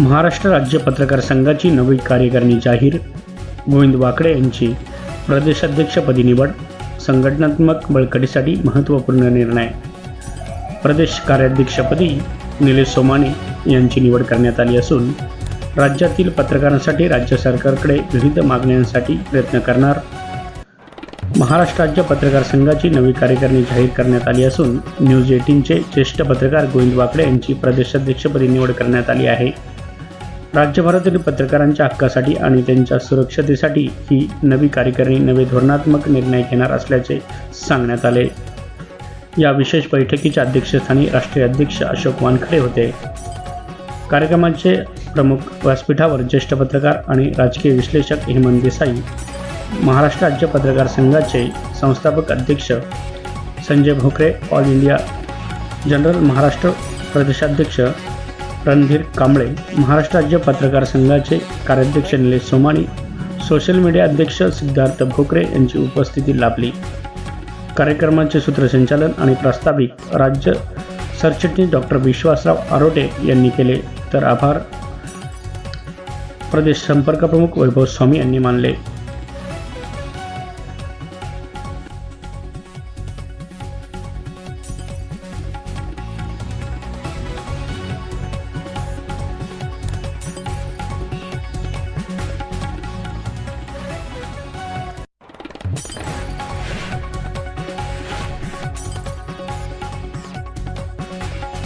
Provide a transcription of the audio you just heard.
महाराष्ट्र राज्य पत्रकार संघाची नवी कार्यकारिणी जाहीर. गोविंद वाकडे यांची प्रदेशाध्यक्षपदी निवड. संघटनात्मक बळकटीसाठी महत्त्वपूर्ण निर्णय. प्रदेश कार्याध्यक्षपदी निलेश सोमाने यांची निवड करण्यात आली असून राज्यातील पत्रकारांसाठी राज्य सरकारकडे विविध मागण्यांसाठी प्रयत्न करणार. महाराष्ट्र राज्य पत्रकार संघाची नवी कार्यकारिणी जाहीर करण्यात आली असून न्यूज एटीनचे ज्येष्ठ पत्रकार गोविंद वाकडे यांची प्रदेशाध्यक्षपदी निवड करण्यात आली आहे. राज्यभरातील पत्रकारांच्या हक्कासाठी आणि त्यांच्या सुरक्षतेसाठी ही नवी कार्यकारिणी नवे धोरणात्मक निर्णय घेणार असल्याचे सांगण्यात आले. या विशेष बैठकीच्या अध्यक्षस्थानी राष्ट्रीय अध्यक्ष अशोक वानखडे होते. कार्यक्रमाचे प्रमुख व्यासपीठावर ज्येष्ठ पत्रकार आणि राजकीय विश्लेषक हेमंत देसाई महाराष्ट्र राज्य पत्रकार संघाचे संस्थापक अध्यक्ष Sanjay Bhokare all India general Maharashtra प्रदेशाध्यक्ष रणधीर कांबळे महाराष्ट्र राज्य पत्रकार संघाचे कार्याध्यक्ष निलेश सोमाणी सोशल मीडिया अध्यक्ष सिद्धार्थ भोकरे यांची उपस्थिती लाभली. कार्यक्रमाचे सूत्रसंचालन आणि प्रास्ताविक राज्य सरचिटणीस डॉक्टर विश्वासराव आरोटे यांनी केले. तर आभार. प्रदेश संपर्क प्रमुख वैभव स्वामी यांनी मानले.